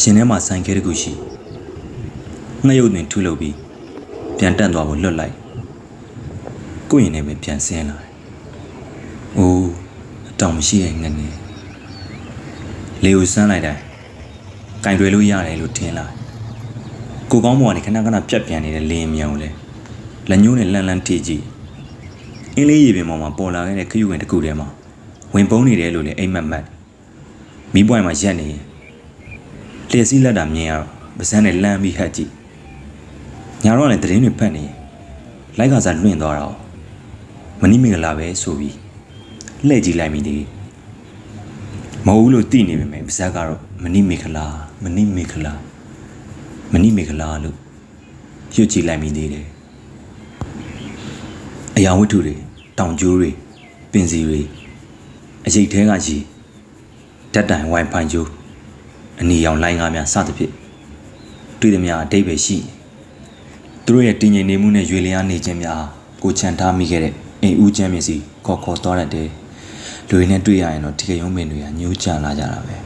ရှင်ထဲမှာဆိုင်ခဲတစ်ခုရှိငှက်ရုပ်တွင်ထုလုပ်ပြီးပြန်တက်သွားဖို့လွတ်လိုက်ကိုယ့်ရင်ထဲပဲပြန်ဆင်းလာတယ်။အိုးအတောင်မရှိတဲ့ငှက်နဲ့လေကိုစမ်းလိုက်တိုင်းကင်တွေလို့ရတယ်လို့ထင်လာတယ်။ကိုကောင်းဘွားကနေခဏခဏပြက်ပြန်နေတဲ့လင်းမြောင်လေလက်ညှိုးနဲ့လန့်လန့်ထိကြည့်အင်းလေးရေပင်ပေါ်မှာပေါ်လာခဲ့တဲ့ခရုဝင်တစ်ခုထဲမှာဝင်ပုန်းနေတယ်လို့လည်းအိမ်မက်မက်မီးပွိုင်မှာရက်နေရင် လျှက်စီးလက်တာမြင်ရတော့ပါးစမ်းနဲ့လမ်းပြီးဟတ်ကြည့်ညာတော့လည်းတရင်တွေဖတ်နေရင်လိုက်ကစားလွင့်သွားတာ哦မနိမင်္ဂလာပဲဆိုပြီးလှည့်ကြည့်လိုက်မိသေးတယ်မဟုတ်ဘူးလို့သိနေပေမဲ့ပါးစပ်ကတော့မနိမင်္ဂလာမနိမင်္ဂလာမနိမင်္ဂလာလို့ရွတ်ကြည့်လိုက်မိသေးတယ်အရာဝတ္ထုတွေတောင်ကျိုးတွေပင်စီတွေအရေးထဲကကြီးဓာတ်တိုင် Wi-Fi ကျိုး အနီရောင်လိုင်းကားများစသဖြင့်တွေ့သည်များအတိတ်ပဲရှိတယ်သူတို့ရဲ့တည်ငြိမ်နေမှုနဲ့ရွေလျားနေခြင်းများကိုချန်ထားမိခဲ့တဲ့အိမ်ဦးချမ်းမျက်စိခေါ်ခေါ်သွားတတ်တယ်လူတွေနဲ့တွေ့ရရင်တော့ဒီကရုံးမင်းတွေကညှိုးချလာကြတာပဲ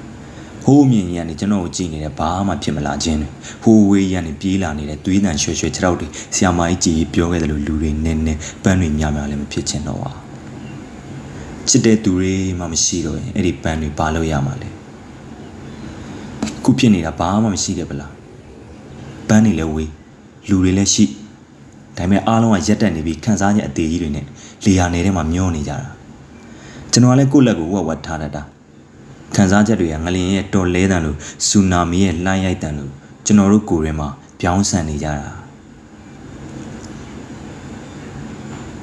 ဟိုးမြင်ကြီးကနေကျွန်တော်ကိုကြည့်နေတဲ့ဘာမှဖြစ်မလာခြင်းတွေဟိုးဝေးကြီးကနေပြေးလာနေတဲ့သွေးတန်ရွှဲရွှဲခြေထောက်တွေဆီယာမကြီးကြည်ပြောခဲ့တယ်လို့လူတွေနည်းနည်းပန်းတွေညများလည်းမဖြစ်ချင်တော့ပါချစ်တဲ့သူတွေမှမရှိတော့ရင်အဲ့ဒီပန်းတွေဘာလို့ရမှာလဲ ခုဖြစ်နေတာဘာမှမရှိခဲ့ပလားပန်းနေလဲဝေးလူတွေလည်းရှိဒါပေမဲ့အားလုံးကရက်တက်နေပြီးခန်းစားချက်အသေးကြီးတွေနဲ့လေယာနယ်ထဲမှာမျောနေကြတာကျွန်တော်ကလည်းကိုယ့်လက်ကိုဝက်ဝက်ထားတတ်တာခန်းစားချက်တွေကငလင်ရဲ့တော်လဲတန်လို့ဆူနာမီရဲ့လှိုင်းရိုက်တန်လို့ကျွန်တော်တို့ကိုယ်ထဲမှာပြောင်းဆန်နေကြတာ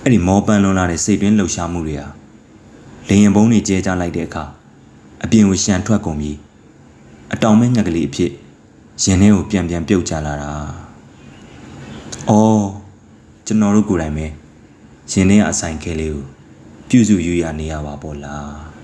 အဲ့ဒီမောပန်းလွန်လာတဲ့စိတ်တွင်းလှုပ်ရှားမှုတွေဟာလေရင်ဘုံတွေကျဲကြလိုက်တဲ့အခါအပြင်ကိုရှန်ထွက်ကုန်ပြီး အတောင်မဲ့ငှက်ကလေးအဖြစ်ရင်ထဲကိုပြန်ပြန်ပြုတ်ချလာတာ။အော်ကျွန်တော်တို့ကိုယ်တိုင်ပဲရင်ထဲကအဆိုင်ခဲလေးကိုပြုစုယူရနေရပါပေါ့လား။